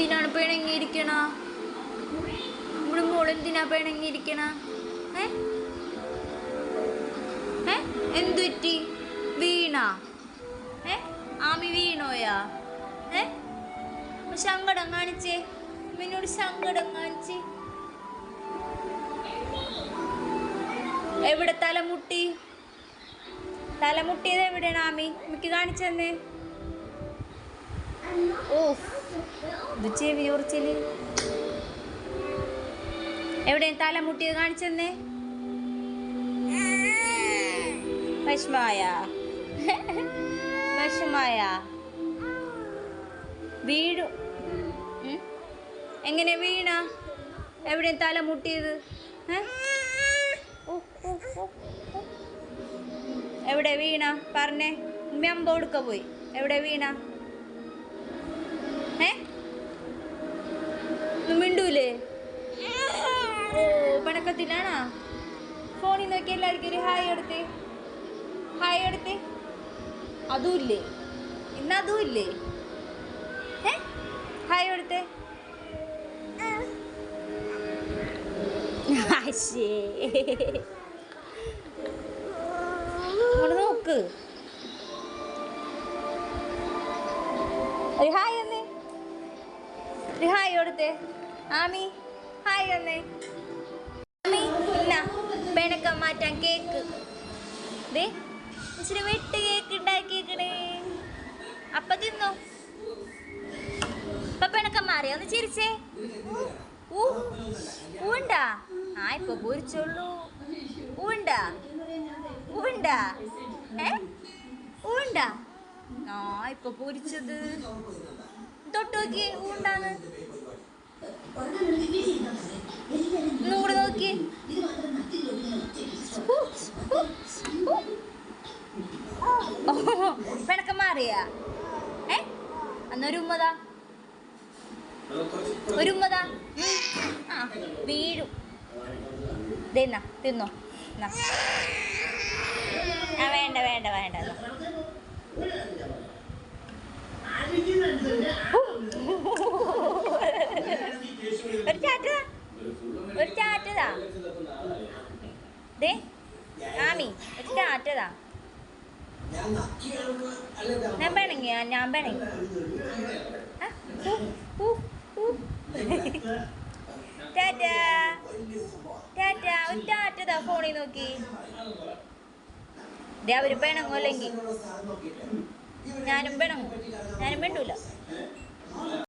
എന്തിനാണ് പിണങ്ങിയിരിക്കണ? നമ്മുടെ മോൾ എന്തിനാ പിണങ്ങിയിരിക്കണ? ഏ? ഏ? എന്തു പറ്റി? വീണ? ഏ? ആമി വീണോയാ? ഏ? സങ്കടം കാണിച്ചേ. എന്നോട് സങ്കടം കാണിച്ചേ. എവിടെ തലമുട്ടി? തലമുട്ടിയത് എവിടെയാണ് ആമി? എനിക്ക് തന്നെ ഓ ഇത് ചെവി ഉറച്ചിൽ എവിടെ തലമുട്ടിയത് കാണിച്ചെന്നേ? വിഷമായ. വിഷമായ. വീഴു എങ്ങനെ വീണ? എവിടെ തല മുട്ടിയത് ഏ? ഓ, ഓ, ഓ, ഓ. എവിടെ വീണ? പറഞ്ഞേ. മെമ്പ കൊടുക്ക പോയി. എവിടെ വീണ? ഏ ഒന്നും മിണ്ടൂലേ ഓ പിണക്കത്തിലാണാ ഫോണിൽ നോക്കി എല്ലാവർക്കും ഒരു ഹായ് എടുത്തേ. ഹായ് എടുത്തേ. അതും ഇല്ലേ ഇന്ന് അതും ഇല്ലേ ഏ ഹായ് എടുത്തേ നോക്ക്. ഹായ് ഒരു ഹായ് കൊടുത്തേ ആമി ഹായ് ഇല്ല പിണക്കം മാറ്റാൻ കേക്ക്. ദേ വെട്ട് കേക്ക് ഉണ്ടാക്കിയേക്കണേ അപ്പ തിന്നോ? ഇപ്പൊ പിണക്കം മാറിയോ? ഒന്ന് ചിരിച്ചേ. ഊ ഊണ്ടാ? ആ ഇപ്പൊ പൊരിച്ചോളൂ ഊണ്ടാ? ഊണ്ടാ? ഏ? ഊണ്ടാ? ആ ഇപ്പൊ പൊരിച്ചത്. തൊട്ട് നോക്കിയേ ഊണ്ടാന്ന് ഒന്നുകൂടെ നോക്കി പിണക്കം മാറിയാ? ഏ? അന്നൊരു ഉമ്മതാ? ഒരു ഉമ്മതാ? ആ വീഴും. തിന്ന. തിന്നോ. ആ വേണ്ട വേണ്ട വേണ്ട. ഒരു ചാറ്റതാ ഒരു ചാറ്റതാ ദേ ആമി ഒരു ചാറ്റതാ ഞാൻ വേണമെങ്കിൽ ഞാൻ ഊ. ടാറ്റാ. ടാറ്റാ ഒരു ഫോണിൽ നോക്കി. ദേ അവർ പിണങ്ങും അല്ലെങ്കിൽ. ഞാനും പിണങ്ങും. ഞാനും വേണ്ടൂല